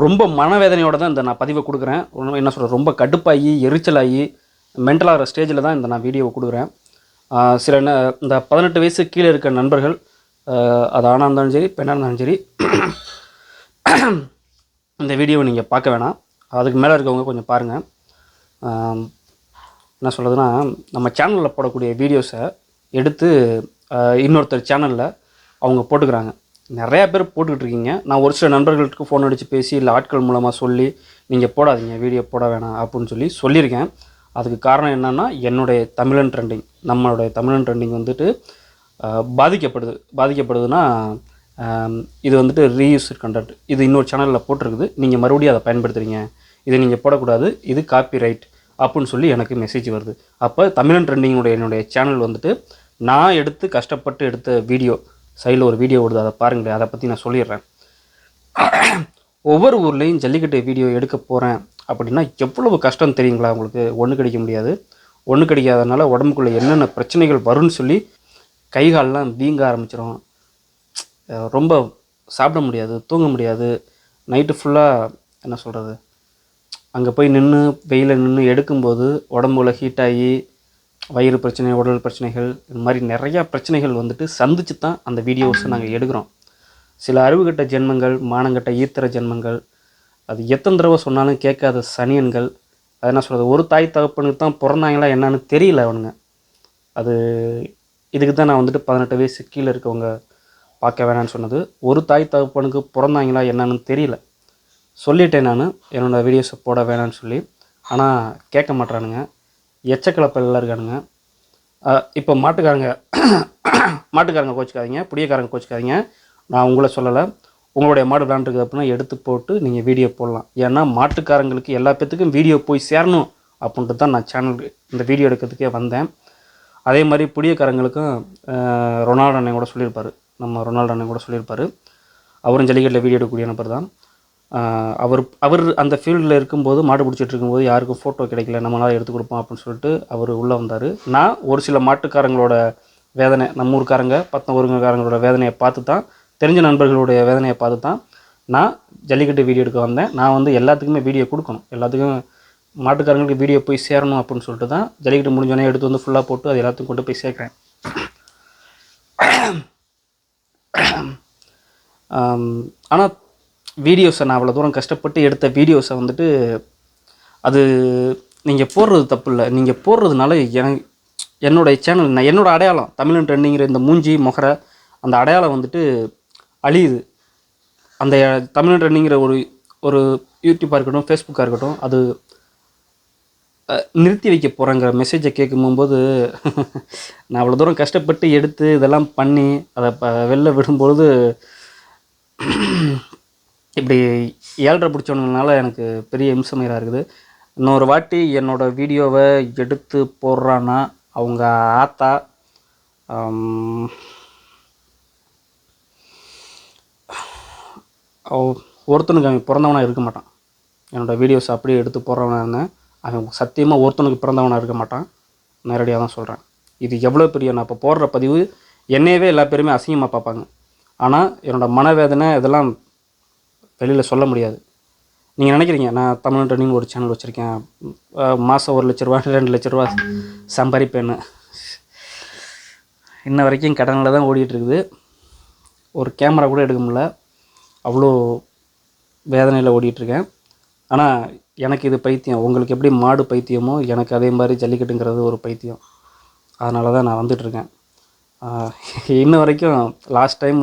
ரொம்ப மனவேதனையோட தான் இந்த நான் பதிவை கொடுக்குறேன். ரொம்ப என்ன சொல்கிறது ரொம்ப கடுப்பாகி எரிச்சலாகி மென்டலாகிற ஸ்டேஜில் தான் இந்த நான் வீடியோவை கொடுக்குறேன். சில ந இந்த பதினெட்டு வயசு கீழே இருக்க நண்பர்கள் அது ஆணாக இருந்தாலும் சரி பெண்ணாக இருந்தாலும் சரி இந்த வீடியோவை நீங்கள் பார்க்க வேணாம். அதுக்கு மேலே இருக்கவங்க கொஞ்சம் பாருங்கள் என்ன சொல்கிறதுனா நம்ம சேனலில் போடக்கூடிய வீடியோஸை எடுத்து இன்னொருத்தர் சேனலில் அவங்க போட்டுக்கிறாங்க. நிறையா பேர் போட்டுக்கிட்டு இருக்கீங்க நான் ஒரு சில நண்பர்களுக்கு ஃபோன் அடித்து பேசி இல்லை ஆட்கள் மூலமாக சொல்லி நீங்கள் போடாதீங்க வீடியோ போட வேணாம் அப்படின்னு சொல்லி சொல்லியிருக்கேன். அதுக்கு காரணம் என்னென்னா என்னுடைய தமிழன் ட்ரெண்டிங் நம்மளுடைய தமிழன் ட்ரெண்டிங் வந்துட்டு பாதிக்கப்படுது. பாதிக்கப்படுதுன்னா இது வந்துட்டு ரீயூஸ் கண்டென்ட் இது இன்னொரு சேனலில் போட்டிருக்குது. நீங்கள் மறுபடியும் அதை பயன்படுத்துகிறீங்க இதை நீங்கள் போடக்கூடாது. இது காப்பி ரைட் அப்படின்னு சொல்லி எனக்கு மெசேஜ் வருது. அப்போ தமிழன் ட்ரெண்டிங்குடைய என்னுடைய சேனல் வந்துட்டு நான் எடுத்து கஷ்டப்பட்டு எடுத்த வீடியோ சைடில் ஒரு வீடியோ ஓடுது. அதை பாருங்களேன். அதை பற்றி நான் சொல்லிடுறேன். ஒவ்வொரு ஊர்லேயும் ஜல்லிக்கட்டு வீடியோ எடுக்க போகிறேன் அப்படின்னா எவ்வளவு கஷ்டம் தெரியுங்களா உங்களுக்கு? ஒன்று கிடைக்க முடியாது. ஒன்று கிடைக்காதனால உடம்புக்குள்ளே என்னென்ன பிரச்சனைகள் வரும்னு சொல்லி கை கால்லாம் வீங்க ஆரம்பிச்சிடும் ரொம்ப சாப்பிட முடியாது தூங்க முடியாது. நைட்டு ஃபுல்லாக என்ன சொல்கிறது அங்கே போய் நின்று வெயிலில் நின்று எடுக்கும்போது உடம்புல ஹீட் ஆகி வயிறு பிரச்சனை உடல் பிரச்சனைகள் இந்த மாதிரி நிறையா பிரச்சனைகள் வந்துட்டு சந்திச்சு தான் அந்த வீடியோஸை நாங்கள் எடுக்கிறோம். சில அறிவுகட்ட ஜென்மங்கள் மானங்கட்ட ஈத்திர ஜென்மங்கள் அது எத்தனை தடவை சொன்னாலும் கேட்காத சனியன்கள் அது என்ன சொல்கிறது ஒரு தாய் தகப்பனுக்கு தான் பிறந்தாங்களா என்னன்னு தெரியல அவனுங்க. அது இதுக்கு தான் நான் வந்துட்டு பதினெட்டு வயசு கீழே இருக்கவங்க பார்க்க வேணாம்னு சொன்னது. ஒரு தாய் தகப்பனுக்கு பிறந்தாங்களா என்னன்னு தெரியல. சொல்லிட்டேன் நான் என்னோடய வீடியோஸை போட வேணாம்னு சொல்லி. ஆனால் கேட்க மாட்றானுங்க. எச்சக்கலப்பில் இருக்கானுங்க. இப்போ மாட்டுக்காரங்க மாட்டுக்காரங்க கோச்சிக்காதீங்க புடியக்காரங்க கோச்சிக்காதீங்க. நான் உங்களை சொல்லலை. உங்களுடைய மாடு விளாண்டுருக்குது அப்படின்னா எடுத்து போட்டு நீங்கள் வீடியோ போடலாம். ஏன்னா மாட்டுக்காரங்களுக்கு எல்லா பேத்துக்கும் வீடியோ போய் சேரணும் அப்படின்ட்டு தான் நான் சேனல் இந்த வீடியோ எடுக்கிறதுக்கே வந்தேன். அதே மாதிரி புடியக்காரங்களுக்கும் ரொனால்டோ அண்ணன் கூட சொல்லியிருப்பார். நம்ம ரொனால்டோ அண்ணன் கூட சொல்லியிருப்பார். அவரும் ஜல்லிக்கட்டில் வீடியோ எடுக்கக்கூடிய நபர் தான். அவர் அவர் அந்த ஃபீல்டில் இருக்கும்போது மாடு பிடிச்சிட்டு இருக்கும்போது யாருக்கும் ஃபோட்டோ கிடைக்கல நம்மளால் எடுத்து கொடுப்போம் அப்படின்னு சொல்லிட்டு அவர் உள்ளே வந்தார். நான் ஒரு சில மாட்டுக்காரங்களோட வேதனை நம்ம ஊருக்காரங்க பத்தம் ஊருக்காரங்களோட வேதனையை பார்த்து தான் தெரிஞ்ச நண்பர்களுடைய வேதனையை பார்த்து தான் நான் ஜல்லிக்கட்டு வீடியோ எடுக்க வந்தேன். நான் வந்து எல்லாத்துக்குமே வீடியோ கொடுக்கணும். எல்லாத்துக்கும் மாட்டுக்காரங்களுக்கு வீடியோ போய் சேரணும் அப்படின்னு சொல்லிட்டு தான் ஜல்லிக்கட்டு முடிஞ்சோடனே எடுத்து வந்து ஃபுல்லாக போட்டு அது எல்லாத்துக்கும் கொண்டு போய் சேர்க்குறேன். ஆனால் வீடியோஸை நான் அவ்வளோ தூரம் கஷ்டப்பட்டு எடுத்த வீடியோஸை வந்துட்டு அது நீங்கள் போடுறது தப்பு இல்லை நீங்கள் போடுறதுனால எனக்கு என்னுடைய சேனல் நான் என்னோட அடையாளம் தமிழன் ட்ரெண்டிங்கிற இந்த மூஞ்சி மொகர அந்த அடையாளம் வந்துட்டு அழியுது. அந்த தமிழன் ட்ரெண்டிங்கிற ஒரு ஒரு யூடியூப்பாக இருக்கட்டும் ஃபேஸ்புக்காக இருக்கட்டும் அது நிறுத்தி வைக்க போகிறேங்கிற மெசேஜை கேட்கும்போது நான் அவ்வளோ தூரம் கஷ்டப்பட்டு எடுத்து இதெல்லாம் பண்ணி அதை ப வெளில விடும்பொழுது இப்படி ஏழ்ரை பிடிச்சவனால எனக்கு பெரிய இம்சமயிராக இருக்குது. இன்னொரு வாட்டி என்னோடய வீடியோவை எடுத்து போடுறான்னா அவங்க ஆத்தா ஒருத்தனுக்கு அவன் பிறந்தவனாக இருக்க மாட்டான். என்னோடய வீடியோஸ் அப்படியே எடுத்து போடுறவனா இருந்தேன் அவன் சத்தியமாக ஒருத்தனுக்கு பிறந்தவனாக இருக்க மாட்டான். நேரடியாக தான் சொல்கிறேன் இது எவ்வளோ பெரிய நான் இப்போ போடுற பதிவு என்னையவே எல்லா பேருமே அசிங்கமாக பார்ப்பாங்க. ஆனால் என்னோடய மனவேதனை இதெல்லாம் வெளியில் சொல்ல முடியாது. நீங்கள் நினைக்கிறீங்க நான் தமிழ் ட்ரெண்டிங் ஒரு சேனல் வச்சுருக்கேன். மாதம் ஒரு லட்ச ரூபா ரெண்டு லட்ச ரூபா சம்பாதிப்பேன்னு இன்ன வரைக்கும் கடனில் தான் ஓடிட்டுருக்குது. ஒரு கேமரா கூட எடுக்க முடியல. அவ்வளோ வேதனையில் ஓடிட்டுருக்கேன். ஆனால் எனக்கு இது பைத்தியம். உங்களுக்கு எப்படி மாடு பைத்தியமோ எனக்கு அதே மாதிரி ஜல்லிக்கட்டுங்கிறது ஒரு பைத்தியம். அதனால தான் நான் வந்துட்டுருக்கேன். இன்ன வரைக்கும் லாஸ்ட் டைம்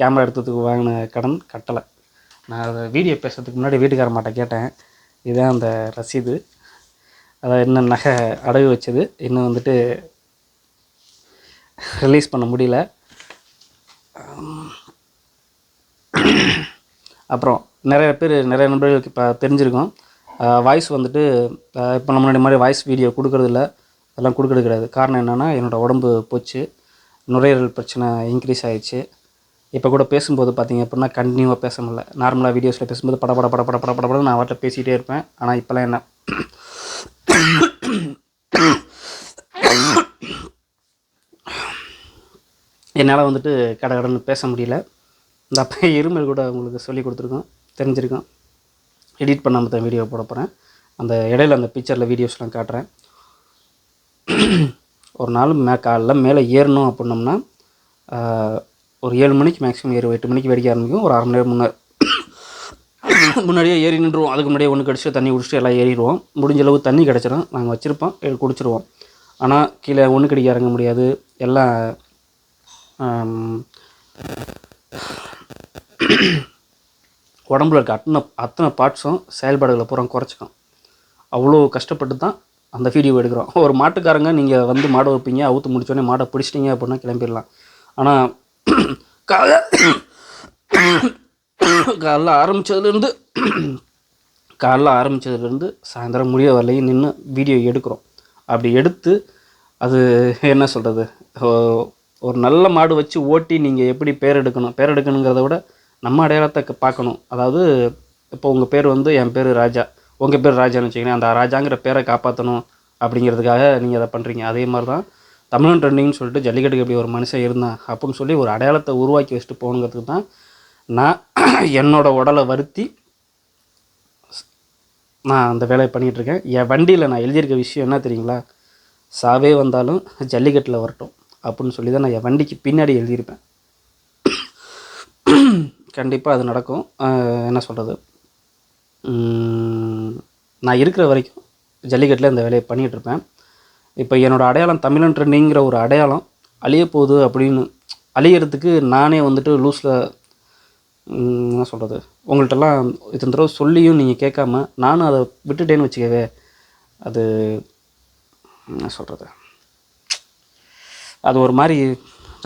கேமரா எடுத்ததுக்கு வாங்கின கடன் கட்டலை. நான் அதை வீடியோ பேசுறதுக்கு முன்னாடி வீட்டுக்கார கேட்டேன். இதுதான் அந்த ரசீது. அதை இன்னும் நகை அடகு வச்சது. இன்னும் வந்துட்டு ரிலீஸ் பண்ண முடியல. அப்புறம் நிறைய பேர் நிறைய நண்பர்களுக்கு இப்போ தெரிஞ்சிருக்கோம். வாய்ஸ் வந்துட்டு இப்போ நம்ம முன்னாடி மாதிரி வாய்ஸ் வீடியோ கொடுக்கறதில்ல அதெல்லாம் கொடுக்கறது கிடையாது. காரணம் என்னென்னா என்னோடய உடம்பு போச்சு. நுரையீரல் பிரச்சனை இன்க்ரீஸ் ஆகிடுச்சு இப்போ கூட பேசும்போது பார்த்தீங்க அப்படின்னா கண்டினியூவாக பேச முடியல. நார்மலாக வீடியோஸில் பேசும்போது பட பட பட பட பட பட பட நான் அவர்கிட்ட பேசிகிட்டே இருப்பேன். ஆனால் இப்போலாம் என்ன? என்னால் வந்துட்டு கடை கடன்னு பேச முடியல. இந்த அப்போ இருமல் கூட உங்களுக்கு சொல்லி கொடுத்துருக்கோம் தெரிஞ்சிருக்கோம் எடிட் பண்ணாமல் தான் வீடியோ போட போகிறேன் அந்த இடையில அந்த பிக்சரில் வீடியோஸ்லாம் காட்டுறேன். ஒரு நாள் மே காலைல மேலே ஏறணும் அப்படின்னோம்னா ஒரு ஏழு மணிக்கு மேக்ஸிமம் ஏறும் எட்டு மணிக்கு வெடிக்க ஆரம்பிக்கும். ஒரு அரை மணி நேரம் முன்னாடி முன்னாடியே ஏறி நின்றுவோம் அதுக்கு முன்னாடியே ஒன்று கடிச்சு தண்ணி குடிச்சிட்டு எல்லாம் ஏறிடுவோம். முடிஞ்ச அளவு தண்ணி கிடச்சிடும் நாங்கள் வச்சுருப்போம். குடிச்சிருவோம். ஆனால் கீழே ஒன்று கடிக்க இறங்க முடியாது. எல்லாம் உடம்புல இருக்க அத்தனை அத்தனை பார்ட்ஸும் செயல்பாடுகளை பூரா குறைச்சிக்கும். அவ்வளோ கஷ்டப்பட்டு தான் அந்த வீடியோ எடுக்கிறோம். ஒரு மாட்டுக்காரங்க நீங்கள் வந்து மாடை வைப்பீங்க அவுத்து முடிச்சோடனே மாடை பிடிச்சிட்டிங்க அப்படின்னா கிளம்பிடலாம். ஆனால் காலை காலைல ஆரம்பித்ததுலேருந்து காலைல ஆரம்பித்ததுலேருந்து சாயந்தரம் முடிய வரலையும் நின்று வீடியோ எடுக்கிறோம். அப்படி எடுத்து அது என்ன சொல்கிறது ஒரு நல்ல மாடு வச்சு ஓட்டி நீங்கள் எப்படி பேர் எடுக்கணும்? பேர் எடுக்கணுங்கிறத விட நம்ம அடையாளத்தை பார்க்கணும். அதாவது இப்போ உங்கள் பேர் வந்து என் பேர் ராஜா. உங்கள் பேர் ராஜான்னு வச்சுக்கோங்க அந்த ராஜாங்கிற பேரை காப்பாற்றணும் அப்படிங்கிறதுக்காக நீங்கள் அதை பண்ணுறீங்க அதே மாதிரி தான் தமிழன் ட்ரெண்டிங்னு சொல்லிட்டு ஜல்லிக்கட்டுக்கு எப்படி ஒரு மனுஷன் இருந்தான் அப்படின்னு சொல்லி ஒரு அடையாளத்தை உருவாக்கி வச்சுட்டு போகணுங்கிறதுக்கு தான் நான் என்னோட உடலை வருத்தி நான் அந்த வேலையை பண்ணிகிட்டு இருக்கேன். என் வண்டியில் நான் எழுதியிருக்க விஷயம் என்ன தெரியுங்களா? சாவே வந்தாலும் ஜல்லிக்கட்டில் வரட்டும் அப்படின்னு சொல்லி தான் நான் என் வண்டிக்கு பின்னாடி எழுதியிருப்பேன். கண்டிப்பாக அது நடக்கும். என்ன சொல்கிறது நான் இருக்கிற வரைக்கும் ஜல்லிக்கட்டில் இந்த வேலையை பண்ணிகிட்டு இருப்பேன். இப்போ என்னோடய அடையாளம் தமிழன் நீங்கிற ஒரு அடையாளம் அழிய போகுது அப்படின்னு அழியறதுக்கு நானே வந்துட்டு லூஸில் என்ன சொல்கிறது உங்கள்கிட்டலாம் இத்தனை தடவை சொல்லியும் நீங்கள் கேட்காம நானும் அதை விட்டுட்டேன்னு வச்சுக்கவே அது என்ன சொல்கிறது அது ஒரு மாதிரி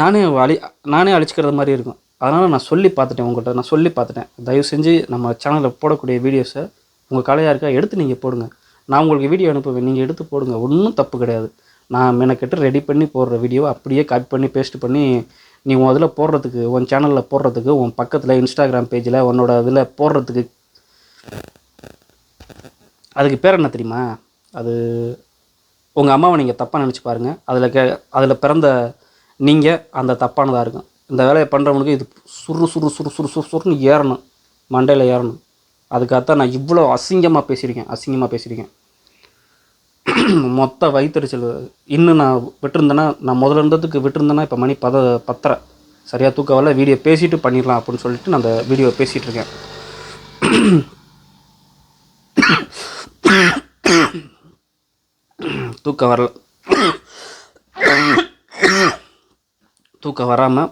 நானே அழி நானே அழிச்சிக்கிறது மாதிரி இருக்கும். அதனால் நான் சொல்லி பார்த்துட்டேன் உங்கள்கிட்ட நான் சொல்லி பார்த்துட்டேன். தயவு செஞ்சு நம்ம சேனலில் போடக்கூடிய வீடியோஸை உங்கள் கலையாக இருக்கா எடுத்து நீங்கள் போடுங்க. நான் உங்களுக்கு வீடியோ அனுப்புவேன். நீங்கள் எடுத்து போடுங்க. ஒன்றும் தப்பு கிடையாது. நான் மெனக்கெட்டு ரெடி பண்ணி போடுற வீடியோவை அப்படியே காப்பி பண்ணி பேஸ்ட் பண்ணி நீ உன் அதில் போடுறதுக்கு உன் சேனலில் போடுறதுக்கு உன் பக்கத்தில் இன்ஸ்டாகிராம் பேஜில் உன்னோட இதில் போடுறதுக்கு. அதுக்கு பேர் என்ன தெரியுமா? அது உங்கள் அம்மாவை நீங்கள் தப்பாக நினச்சி பாருங்கள் அதில் கே அதில் பிறந்த நீங்கள் அந்த தப்பானதாக இருக்கும். இந்த வேலையை பண்ணுறவனுக்கு இது சுரு சுரு சுரு சுரு சுரு சுருன்னு ஏறணும். மண்டையில் ஏறணும். அதுக்காகத்தான் நான் இவ்வளோ அசிங்கமாக பேசியிருக்கேன். அசிங்கமாக பேசியிருக்கேன். மொத்த வயிற்றுச்சல் இன்னும் நான் விட்டுருந்தேன்னா நான் முதல்ல இருந்ததுக்கு விட்டுருந்தேன்னா இப்போ மணி பத பத்தரை. சரியாக தூக்கம் வரல வீடியோ பேசிட்டு பண்ணிடலாம் அப்படின்னு சொல்லிட்டு நான் அந்த வீடியோ பேசிகிட்டு இருக்கேன். தூக்கம் வரல. தூக்கம் வராமல்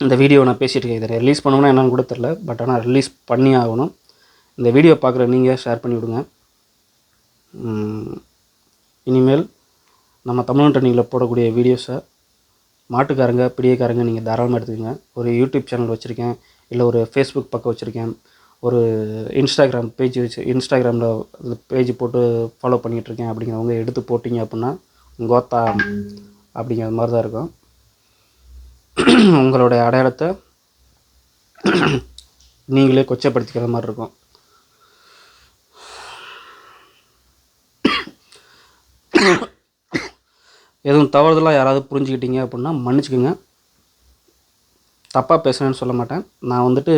இந்த வீடியோ நான் பேசிகிட்டு இருக்கேன். இதை ரிலீஸ் பண்ணணும்னா என்னன்னு கூட தெரில பட் ஆனால் ரிலீஸ் பண்ணி ஆகணும். இந்த வீடியோ பார்க்குற நீங்கள் ஷேர் பண்ணி விடுங்க இனிமேல் நம்ம தமிழ் ட்ரெண்டிங்கில் போடக்கூடிய வீடியோஸை மாட்டுக்காரங்க பிடியக்காரங்க நீங்கள் தாராளமாக எடுத்துக்கோங்க. ஒரு யூடியூப் சேனல் வச்சுருக்கேன் இல்லை ஒரு ஃபேஸ்புக் பக்கம் வச்சுருக்கேன் ஒரு இன்ஸ்டாகிராம் பேஜ் வச்சு இன்ஸ்டாகிராமில் பேஜ் போட்டு ஃபாலோ பண்ணிகிட்ருக்கேன் அப்படிங்கிறவங்க எடுத்து போட்டிங்க அப்படின்னா கோத்தா அப்படிங்கிற மாதிரி தான் இருக்கும். உங்களுடைய அடையாளத்தை நீங்களே கொச்சப்படுத்திக்கிற மாதிரி இருக்கும். எதுவும் தவறுதலாக யாராவது புரிஞ்சுக்கிட்டீங்க அப்படின்னா மன்னிச்சுக்கோங்க. தப்பாக பேசுகிறேன்னு சொல்ல மாட்டேன். நான் வந்துட்டு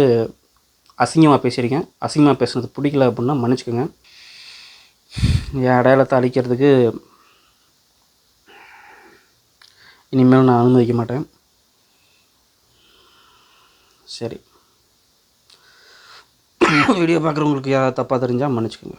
அசிங்கமாக பேசியிருக்கேன். அசிங்கமாக பேசுனது பிடிக்கல அப்படின்னா மன்னிச்சுக்கோங்க. என் அடையாளத்தை அழிக்கிறதுக்கு இனிமேல் நான் அனுமதிக்க மாட்டேன். சரி. வீடியோ பார்க்குறவங்களுக்கு யாராவது தப்பாக தெரிஞ்சால் மன்னிச்சுக்கோங்க.